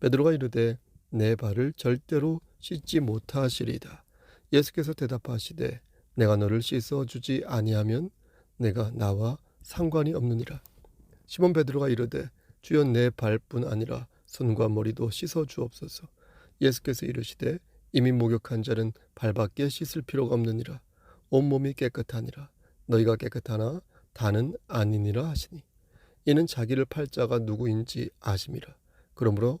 베드로가 이르되 내 발을 절대로 씻지 못하시리다. 예수께서 대답하시되 내가 너를 씻어 주지 아니하면 내가 나와 상관이 없느니라. 시몬 베드로가 이르되 주여 내 발뿐 아니라 손과 머리도 씻어 주옵소서. 예수께서 이르시되 이미 목욕한 자는 발밖에 씻을 필요가 없느니라. 온 몸이 깨끗하니라. 너희가 깨끗하나 다는 아니니라 하시니. 이는 자기를 팔 자가 누구인지 아심이라. 그러므로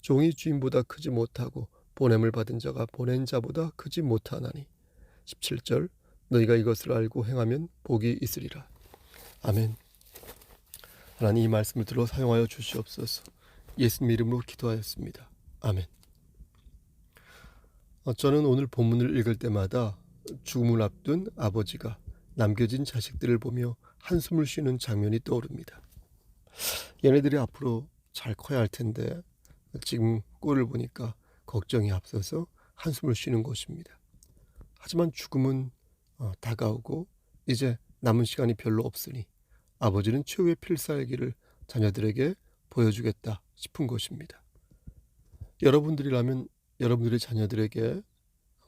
종이 주인보다 크지 못하고 보냄을 받은 자가 보낸 자보다 크지 못하나니. 17절 너희가 이것을 알고 행하면 복이 있으리라. 아멘. 하나님 이 말씀을 들어 사용하여 주시옵소서. 예수님 이름으로 기도하였습니다. 아멘. 어, 저는 오늘 본문을 읽을 때마다 죽음을 앞둔 아버지가 남겨진 자식들을 보며 한숨을 쉬는 장면이 떠오릅니다. 얘네들이 앞으로 잘 커야 할 텐데 지금 꼴을 보니까 걱정이 앞서서 한숨을 쉬는 것입니다. 하지만 죽음은 어, 다가오고 이제 남은 시간이 별로 없으니 아버지는 최후의 필살기를 자녀들에게 보여주겠다 싶은 것입니다. 여러분들이라면 여러분들의 자녀들에게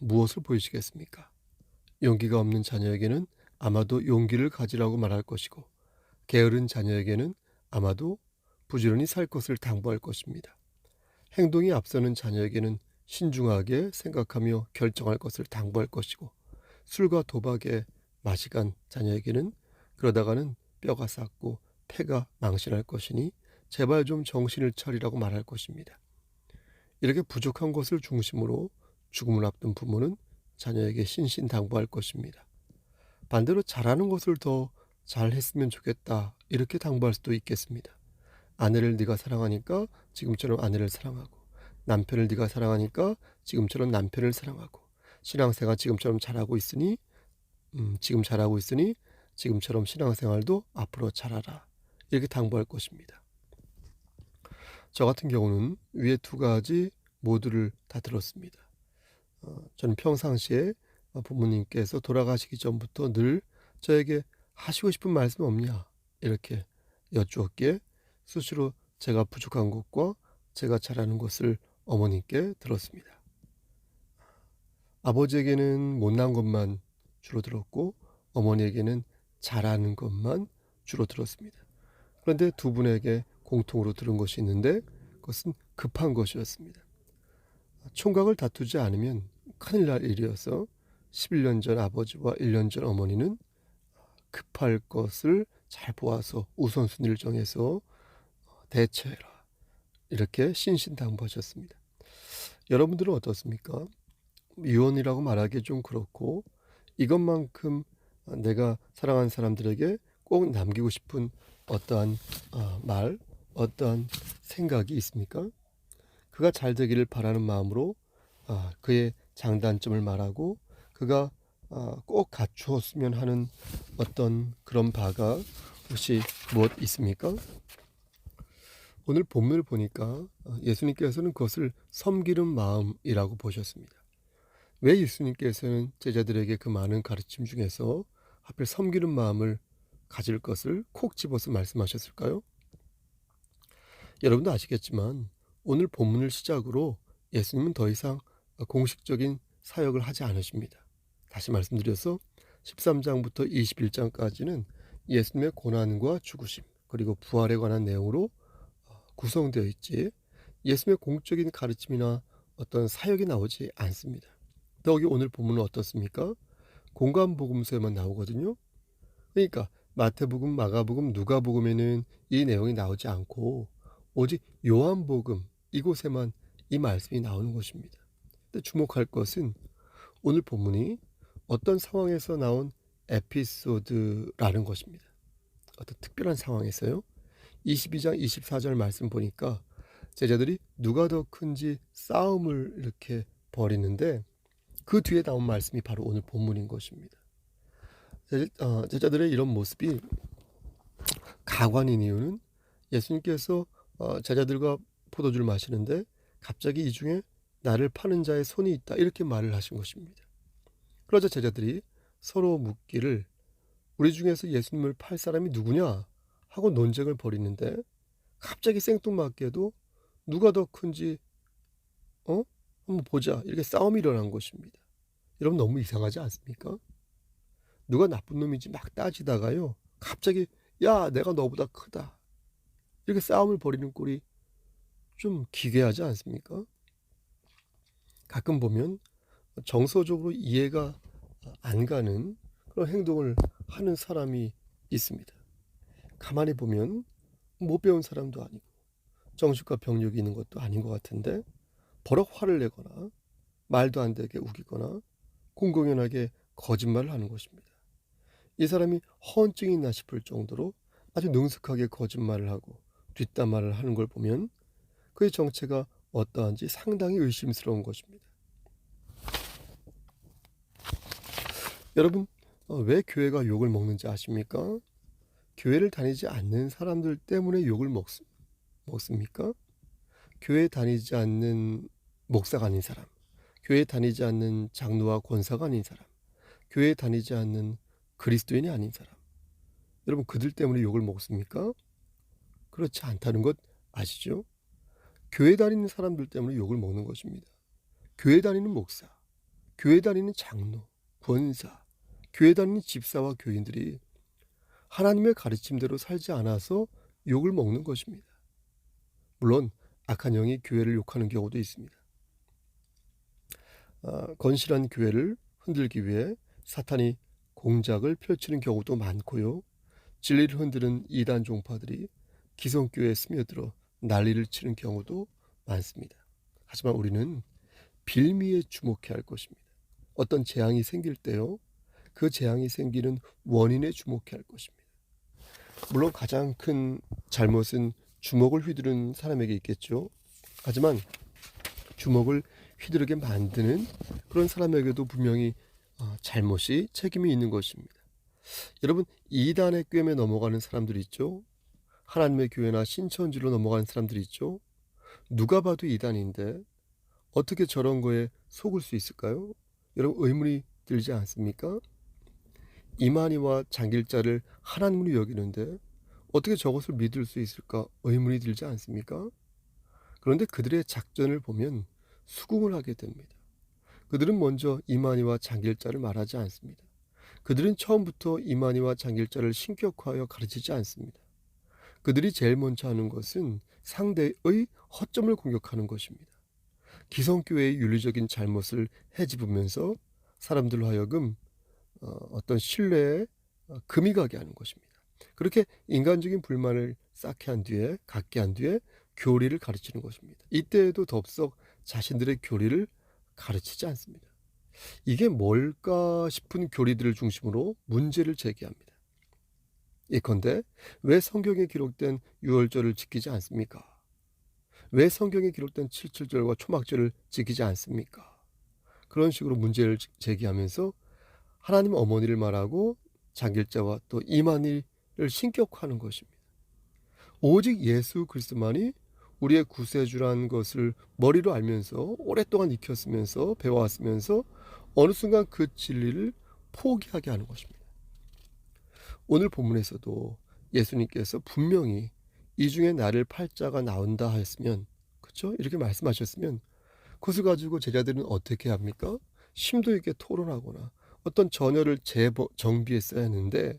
무엇을 보이시겠습니까? 용기가 없는 자녀에게는 아마도 용기를 가지라고 말할 것이고 게으른 자녀에게는 아마도 부지런히 살 것을 당부할 것입니다. 행동이 앞서는 자녀에게는 신중하게 생각하며 결정할 것을 당부할 것이고 술과 도박에 맛이 간 자녀에게는 그러다가는 뼈가 삭고 폐가 망신할 것이니 제발 좀 정신을 차리라고 말할 것입니다. 이렇게 부족한 것을 중심으로 죽음을 앞둔 부모는 자녀에게 신신당부할 것입니다. 반대로 잘하는 것을 더 잘했으면 좋겠다 이렇게 당부할 수도 있겠습니다. 아내를 네가 사랑하니까 지금처럼 아내를 사랑하고 남편을 네가 사랑하니까 지금처럼 남편을 사랑하고 신앙생활 지금처럼 잘하고 있으니 음, 지금 잘하고 있으니 지금처럼 신앙생활도 앞으로 잘하라 이렇게 당부할 것입니다. 저 같은 경우는 위에 두 가지 모두를 다 들었습니다. 어, 저는 평상시에 부모님께서 돌아가시기 전부터 늘 저에게 하시고 싶은 말씀 없냐 이렇게 여쭈었기에 수시로 제가 부족한 것과 제가 잘하는 것을 어머님께 들었습니다. 아버지에게는 못난 것만 주로 들었고 어머니에게는 잘하는 것만 주로 들었습니다. 그런데 두 분에게 공통으로 들은 것이 있는데 그것은 급한 것이었습니다. 총각을 다투지 않으면 큰일 날 일이어서 11년 전 아버지와 1년 전 어머니는 급할 것을 잘 보아서 우선순위를 정해서 대처해라. 이렇게 신신당부하셨습니다. 여러분들은 어떻습니까? 유언이라고 말하기 좀 그렇고 이것만큼 내가 사랑하는 사람들에게 꼭 남기고 싶은 어떠한 어, 말, 어떠한 생각이 있습니까? 그가 잘 되기를 바라는 마음으로 아, 그의 장단점을 말하고 그가 아, 꼭 갖추었으면 하는 어떤 그런 바가 혹시 무엇 있습니까? 오늘 본문을 보니까 어, 예수님께서는 그것을 섬기는 마음이라고 보셨습니다. 왜 예수님께서는 제자들에게 그 많은 가르침 중에서 하필 섬기는 마음을 가질 것을 콕 집어서 말씀하셨을까요? 여러분도 아시겠지만 오늘 본문을 시작으로 예수님은 더 이상 공식적인 사역을 하지 않으십니다. 다시 말씀드려서 13장부터 21장까지는 예수님의 고난과 죽으심 그리고 부활에 관한 내용으로 구성되어 있지 예수님의 공적인 가르침이나 어떤 사역이 나오지 않습니다. 더욱이 오늘 본문은 어떻습니까? 공간 복음서에만 나오거든요. 그러니까 마태복음, 마가복음, 누가복음에는 이 내용이 나오지 않고 오직 요한복음 이곳에만 이 말씀이 나오는 것입니다. 근데 주목할 것은 오늘 본문이 어떤 상황에서 나온 에피소드라는 것입니다. 어떤 특별한 상황에서요. 22장 24절 말씀 보니까 제자들이 누가 더 큰지 싸움을 이렇게 벌이는데 그 뒤에 나온 말씀이 바로 오늘 본문인 것입니다. 어, 제자들의 이런 모습이 가관인 이유는 예수님께서 어, 제자들과 포도주를 마시는데 갑자기 이 중에 나를 파는 자의 손이 있다 이렇게 말을 하신 것입니다. 그러자 제자들이 서로 묻기를 우리 중에서 예수님을 팔 사람이 누구냐 하고 논쟁을 벌이는데 갑자기 생뚱맞게도 누가 더 큰지 어 한번 보자 이렇게 싸움이 일어난 것입니다. 여러분 너무 이상하지 않습니까? 누가 나쁜 놈인지 막 따지다가요 갑자기 야 내가 너보다 크다 이렇게 싸움을 벌이는 꼴이 좀 기괴하지 않습니까? 가끔 보면 정서적으로 이해가 안 가는 그런 행동을 하는 사람이 있습니다. 가만히 보면 못 배운 사람도 아니고 정신과 병력이 있는 것도 아닌 것 같은데 버럭 화를 내거나 말도 안 되게 우기거나 공공연하게 거짓말을 하는 것입니다. 이 사람이 허언증이 있나 싶을 정도로 아주 능숙하게 거짓말을 하고 뒷담화를 하는 걸 보면 그의 정체가 어떠한지 상당히 의심스러운 것입니다. 여러분, 어, 왜 교회가 욕을 먹는지 아십니까? 교회를 다니지 않는 사람들 때문에 욕을 먹, 먹습니까? 교회 다니지 않는 목사가 아닌 사람, 교회 다니지 않는 장로와 권사가 아닌 사람, 교회 다니지 않는 그리스도인이 아닌 사람. 여러분 그들 때문에 욕을 먹습니까? 그렇지 않다는 것 아시죠? 교회 다니는 사람들 때문에 욕을 먹는 것입니다. 교회 다니는 목사, 교회 다니는 장로, 권사, 교회 다니는 집사와 교인들이 하나님의 가르침대로 살지 않아서 욕을 먹는 것입니다. 물론 악한 영이 교회를 욕하는 경우도 있습니다. 아, 건실한 교회를 흔들기 위해 사탄이 공작을 펼치는 경우도 많고요. 진리를 흔드는 이단 종파들이 기성교회에 스며들어 난리를 치는 경우도 많습니다. 하지만 우리는 빌미에 주목해야 할 것입니다. 어떤 재앙이 생길 때요. 그 재앙이 생기는 원인에 주목해야 할 것입니다. 물론 가장 큰 잘못은 주먹을 휘두른 사람에게 있겠죠. 하지만 주먹을 휘두르게 만드는 그런 사람에게도 분명히 어, 잘못이 책임이 있는 것입니다. 여러분 이단의 꿰매 넘어가는 사람들이 있죠. 하나님의 교회나 신천지로 넘어가는 사람들이 있죠. 누가 봐도 이단인데 어떻게 저런 거에 속을 수 있을까요? 여러분 의문이 들지 않습니까? 이만희와 장길자를 하나님으로 여기는데 어떻게 저것을 믿을 수 있을까 의문이 들지 않습니까? 그런데 그들의 작전을 보면 수긍을 하게 됩니다. 그들은 먼저 이만희와 장길자를 말하지 않습니다. 그들은 처음부터 이만희와 장길자를 신격화하여 가르치지 않습니다. 그들이 제일 먼저 하는 것은 상대의 허점을 공격하는 것입니다. 기성교회의 윤리적인 잘못을 헤집으면서 사람들로 하여금 어, 어떤 신뢰에 어, 금이 가게 하는 것입니다. 그렇게 인간적인 불만을 쌓게 한 뒤에 갖게 한 뒤에 교리를 가르치는 것입니다. 이때에도 덥석 자신들의 교리를 가르치지 않습니다. 이게 뭘까 싶은 교리들을 중심으로 문제를 제기합니다. 예컨대 왜 성경에 기록된 유월절을 지키지 않습니까? 왜 성경에 기록된 칠칠절과 초막절을 지키지 않습니까? 그런 식으로 문제를 제기하면서 하나님 어머니를 말하고 장길자와 또 이만희를 신격화하는 것입니다. 오직 예수 그리스도만이 우리의 구세주라는 것을 머리로 알면서 오랫동안 익혔으면서 배워왔으면서 어느 순간 그 진리를 포기하게 하는 것입니다. 오늘 본문에서도 예수님께서 분명히 이 중에 나를 팔자가 나온다 하였으면 그렇죠? 이렇게 말씀하셨으면 그것을 가지고 제자들은 어떻게 합니까? 심도 있게 토론하거나 어떤 전열을 재버, 정비했어야 했는데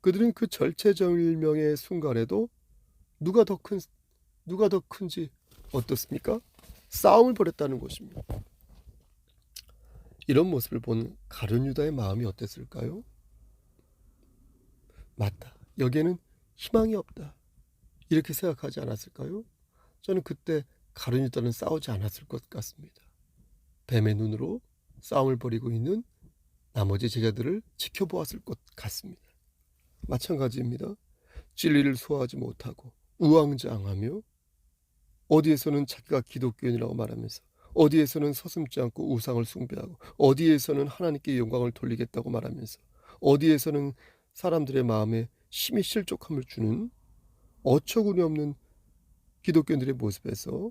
그들은 그 절체절명의 순간에도 누가 더 큰 누가 더 큰지 어떻습니까? 싸움을 벌였다는 것입니다. 이런 모습을 본 가룟 유다의 마음이 어땠을까요? 맞다. 여기에는 희망이 없다. 이렇게 생각하지 않았을까요? 저는 그때 가룟 유다는 싸우지 않았을 것 같습니다. 뱀의 눈으로 싸움을 벌이고 있는 나머지 제자들을 지켜보았을 것 같습니다. 마찬가지입니다. 진리를 소화하지 못하고 우왕좌왕하며 어디에서는 자기가 기독교인이라고 말하면서 어디에서는 서슴지 않고 우상을 숭배하고 어디에서는 하나님께 영광을 돌리겠다고 말하면서 어디에서는 사람들의 마음에 심히 실족함을 주는 어처구니 없는 기독교인들의 모습에서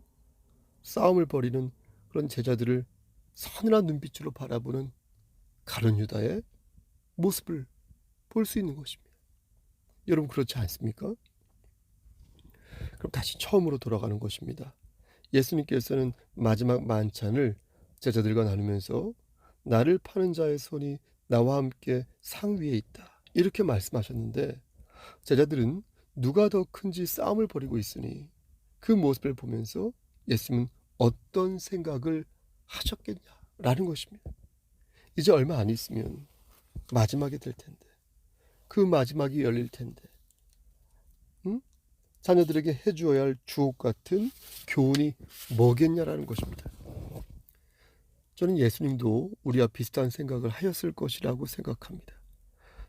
싸움을 벌이는 그런 제자들을 서늘한 눈빛으로 바라보는 가룟 유다의 모습을 볼 수 있는 것입니다. 여러분 그렇지 않습니까? 그럼 다시 처음으로 돌아가는 것입니다. 예수님께서는 마지막 만찬을 제자들과 나누면서 나를 파는 자의 손이 나와 함께 상 위에 있다. 이렇게 말씀하셨는데 제자들은 누가 더 큰지 싸움을 벌이고 있으니 그 모습을 보면서 예수님은 어떤 생각을 하셨겠냐라는 것입니다. 이제 얼마 안 있으면 마지막이 될 텐데 그 마지막이 열릴 텐데 응? 자녀들에게 해주어야 할 주옥 같은 교훈이 뭐겠냐라는 것입니다. 저는 예수님도 우리와 비슷한 생각을 하였을 것이라고 생각합니다.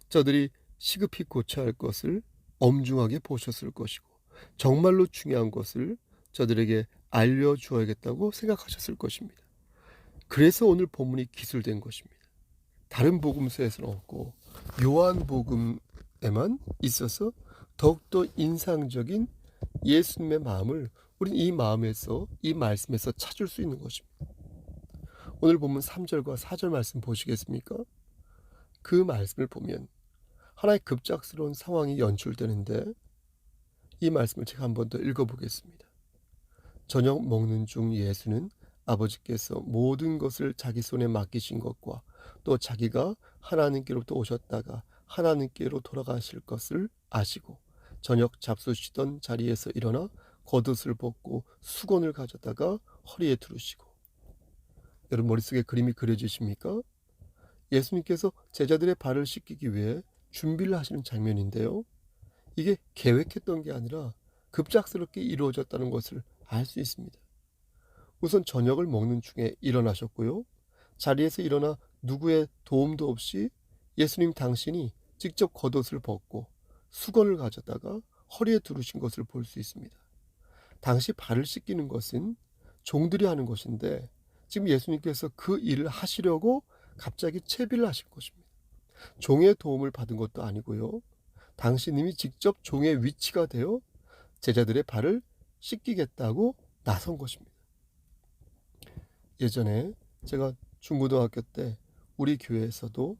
저들이 시급히 고쳐야 할 것을 엄중하게 보셨을 것이고 정말로 중요한 것을 저들에게 알려주어야겠다고 생각하셨을 것입니다. 그래서 오늘 본문이 기술된 것입니다. 다른 복음서에서는 없고 요한 복음에만 있어서 더욱더 인상적인 예수님의 마음을 우린 이 마음에서 이 말씀에서 찾을 수 있는 것입니다. 오늘 보면 3절과 4절 말씀 보시겠습니까? 그 말씀을 보면 하나의 급작스러운 상황이 연출되는데 이 말씀을 제가 한 번 더 읽어보겠습니다. 저녁 먹는 중 예수는 아버지께서 모든 것을 자기 손에 맡기신 것과 또 자기가 하나님께로부터 오셨다가 하나님께로 돌아가실 것을 아시고 저녁 잡수시던 자리에서 일어나 겉옷을 벗고 수건을 가져다가 허리에 두르시고 여러분 머릿속에 그림이 그려지십니까? 예수님께서 제자들의 발을 씻기기 위해 준비를 하시는 장면인데요. 이게 계획했던 게 아니라 급작스럽게 이루어졌다는 것을 알 수 있습니다. 우선 저녁을 먹는 중에 일어나셨고요. 자리에서 일어나 누구의 도움도 없이 예수님 당신이 직접 겉옷을 벗고 수건을 가져다가 허리에 두르신 것을 볼 수 있습니다. 당시 발을 씻기는 것은 종들이 하는 것인데 지금 예수님께서 그 일을 하시려고 갑자기 채비를 하신 것입니다. 종의 도움을 받은 것도 아니고요. 당신님이 직접 종의 위치가 되어 제자들의 발을 씻기겠다고 나선 것입니다. 예전에 제가 중고등학교 때 우리 교회에서도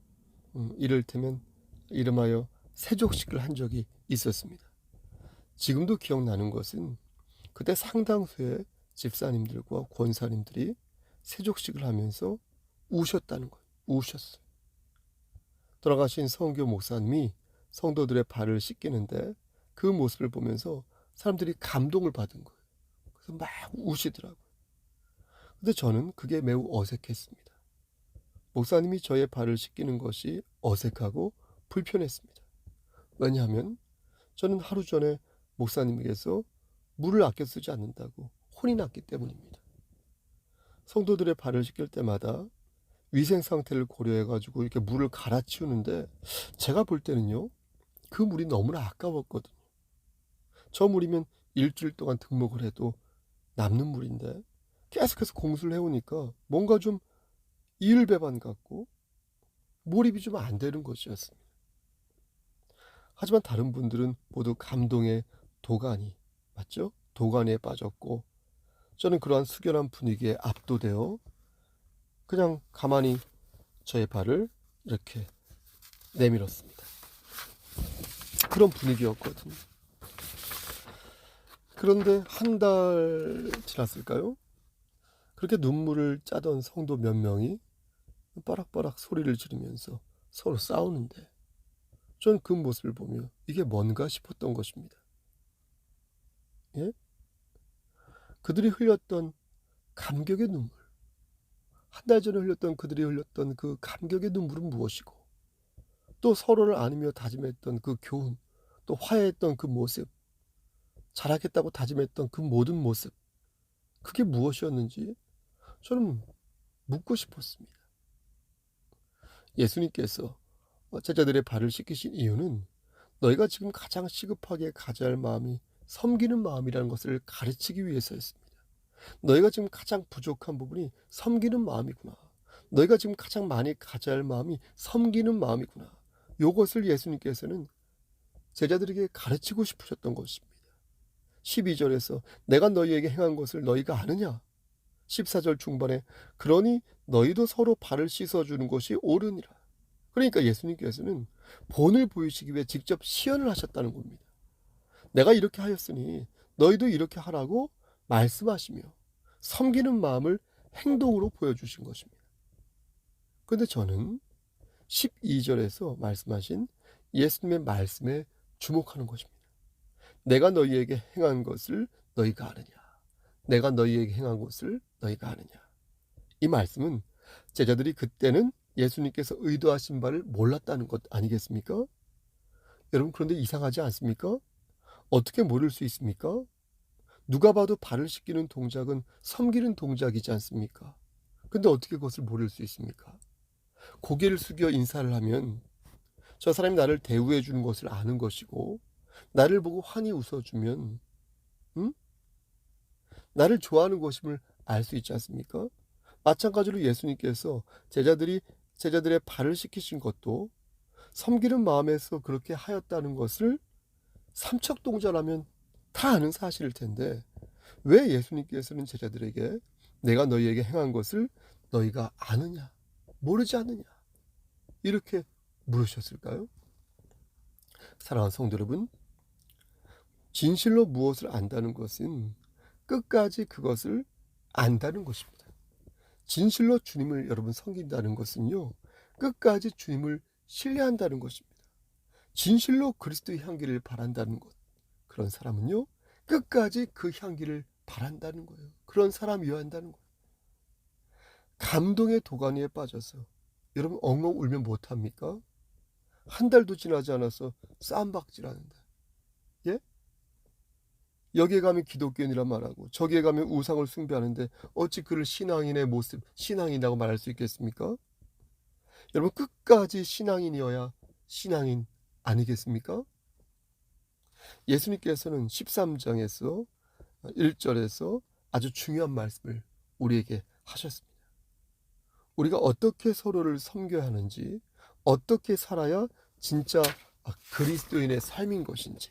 음, 이를테면 이름하여 세족식을 한 적이 있었습니다. 지금도 기억나는 것은 그때 상당수의 집사님들과 권사님들이 세족식을 하면서 우셨다는 거예요. 우셨어요. 돌아가신 성교 목사님이 성도들의 발을 씻기는데 그 모습을 보면서 사람들이 감동을 받은 거예요. 그래서 막 우시더라고요. 근데 저는 그게 매우 어색했습니다. 목사님이 저의 발을 씻기는 것이 어색하고 불편했습니다. 왜냐하면 저는 하루 전에 목사님에게서 물을 아껴 쓰지 않는다고 혼이 났기 때문입니다. 성도들의 발을 씻길 때마다 위생 상태를 고려해 가지고 이렇게 물을 갈아치우는데 제가 볼 때는요 그 물이 너무나 아까웠거든요. 저 물이면 일주일 동안 등록을 해도 남는 물인데 계속해서 공수를 해오니까 뭔가 좀 이을배반 같고 몰입이 좀 안 되는 것이었습니다. 하지만 다른 분들은 모두 감동에 도가니 맞죠? 도가니에 빠졌고 저는 그러한 숙연한 분위기에 압도되어 그냥 가만히 저의 발을 이렇게 내밀었습니다. 그런 분위기였거든요. 그런데 한 달 지났을까요? 그렇게 눈물을 짜던 성도 몇 명이 빠락빠락 소리를 지르면서 서로 싸우는데 저는 그 모습을 보며 이게 뭔가 싶었던 것입니다. 예? 그들이 흘렸던 감격의 눈물. 한 달 전에 흘렸던 그들이 흘렸던 그 감격의 눈물은 무엇이고 또 서로를 안으며 다짐했던 그 교훈, 또 화해했던 그 모습, 잘하겠다고 다짐했던 그 모든 모습, 그게 무엇이었는지 저는 묻고 싶었습니다. 예수님께서 제자들의 발을 씻기신 이유는 너희가 지금 가장 시급하게 가져야 할 마음이 섬기는 마음이라는 것을 가르치기 위해서였습니다. 너희가 지금 가장 부족한 부분이 섬기는 마음이구나. 너희가 지금 가장 많이 가져야 할 마음이 섬기는 마음이구나. 이것을 예수님께서는 제자들에게 가르치고 싶으셨던 것입니다. 12절에서 내가 너희에게 행한 것을 너희가 아느냐? 14절 중반에 그러니 너희도 서로 발을 씻어주는 것이 옳으니라. 그러니까 예수님께서는 본을 보이시기 위해 직접 시연을 하셨다는 겁니다. 내가 이렇게 하였으니 너희도 이렇게 하라고 말씀하시며 섬기는 마음을 행동으로 보여주신 것입니다. 그런데 저는 12절에서 말씀하신 예수님의 말씀에 주목하는 것입니다. 내가 너희에게 행한 것을 너희가 아느냐? 내가 너희에게 행한 것을 너희가 아느냐? 이 말씀은 제자들이 그때는 예수님께서 의도하신 바를 몰랐다는 것 아니겠습니까? 여러분 그런데 이상하지 않습니까? 어떻게 모를 수 있습니까? 누가 봐도 발을 씻기는 동작은 섬기는 동작이지 않습니까? 근데 어떻게 그것을 모를 수 있습니까? 고개를 숙여 인사를 하면 저 사람이 나를 대우해 주는 것을 아는 것이고 나를 보고 환히 웃어주면 음? 나를 좋아하는 것임을 알 수 있지 않습니까? 마찬가지로 예수님께서 제자들이 제자들의 발을 씻기신 것도 섬기는 마음에서 그렇게 하였다는 것을 삼척 동자라면 다 아는 사실일 텐데 왜 예수님께서는 제자들에게 내가 너희에게 행한 것을 너희가 아느냐 모르지 않느냐 이렇게 물으셨을까요? 사랑하는 성도 여러분 진실로 무엇을 안다는 것은 끝까지 그것을 안다는 것입니다. 진실로 주님을 여러분 섬긴다는 것은요, 끝까지 주님을 신뢰한다는 것입니다. 진실로 그리스도의 향기를 바란다는 것. 그런 사람은요, 끝까지 그 향기를 바란다는 거예요. 그런 사람이어야 한다는 거예요. 감동의 도가니에 빠져서 여러분 엉엉 울면 못합니까? 한 달도 지나지 않아서 쌈박질하는데 예? 여기에 가면 기독교인이란 말하고 저기에 가면 우상을 숭배하는데 어찌 그를 신앙인의 모습 신앙인이라고 말할 수 있겠습니까? 여러분 끝까지 신앙인이어야 신앙인 아니겠습니까? 예수님께서는 13장에서 1절에서 아주 중요한 말씀을 우리에게 하셨습니다. 우리가 어떻게 서로를 섬겨야 하는지, 어떻게 살아야 진짜 그리스도인의 삶인 것인지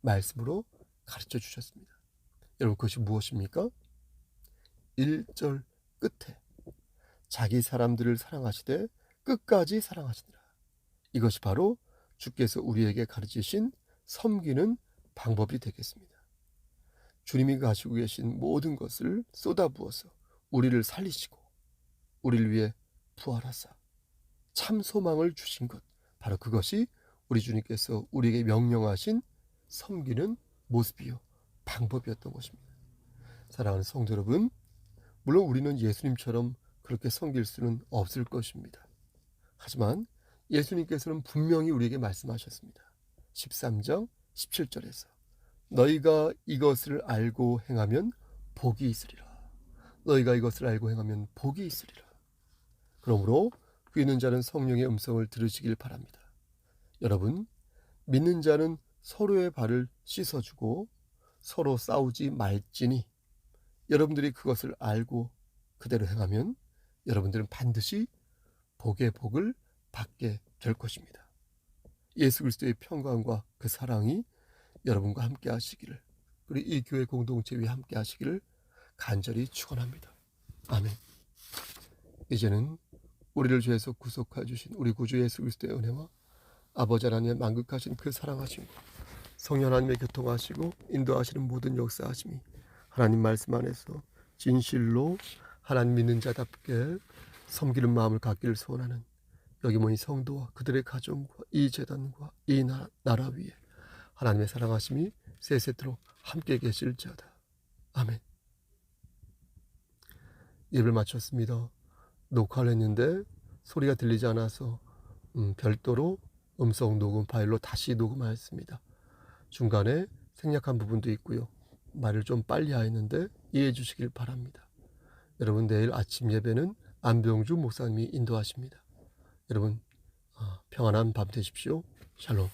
말씀으로 가르쳐 주셨습니다. 여러분, 그것이 무엇입니까? 1절 끝에 자기 사람들을 사랑하시되 끝까지 사랑하시니라. 이것이 바로 주께서 우리에게 가르치신 섬기는 방법이 되겠습니다. 주님이 가지고 계신 모든 것을 쏟아부어서 우리를 살리시고 우리를 위해 부활하사 참 소망을 주신 것 바로 그것이 우리 주님께서 우리에게 명령하신 섬기는 모습이요 방법이었던 것입니다. 사랑하는 성도 여러분, 물론 우리는 예수님처럼 그렇게 섬길 수는 없을 것입니다. 하지만 예수님께서는 분명히 우리에게 말씀하셨습니다. 13장 17절에서 너희가 이것을 알고 행하면 복이 있으리라. 너희가 이것을 알고 행하면 복이 있으리라. 그러므로 귀 있는 자는 성령의 음성을 들으시길 바랍니다. 여러분, 믿는 자는 서로의 발을 씻어주고 서로 싸우지 말지니 여러분들이 그것을 알고 그대로 행하면 여러분들은 반드시 복의 복을 받게 될 것입니다. 예수 그리스도의 평강과 그 사랑이 여러분과 함께 하시기를 그리고 이 교회 공동체 위에 함께 하시기를 간절히 축원합니다. 아멘. 이제는 우리를 죄에서 구속하여 주신 우리 구주 예수 그리스도의 은혜와 아버지 하나님의 만극하신 그 사랑하심과 성령 하나님의 교통하시고 인도하시는 모든 역사하심이 하나님 말씀 안에서 진실로 하나님 믿는 자답게 섬기는 마음을 갖기를 소원하는 여기 모인 성도와 그들의 가정과 이 재단과 이 나, 나라 위에 하나님의 사랑하심이 세세토록 함께 계실지어다. 아멘. 예배를 마쳤습니다. 녹화를 했는데 소리가 들리지 않아서 음, 별도로 음성 녹음 파일로 다시 녹음하였습니다. 중간에 생략한 부분도 있고요. 말을 좀 빨리 하였는데 이해해 주시길 바랍니다. 여러분 내일 아침 예배는 안병주 목사님이 인도하십니다. 여러분 어, 평안한 밤 되십시오. 샬롬.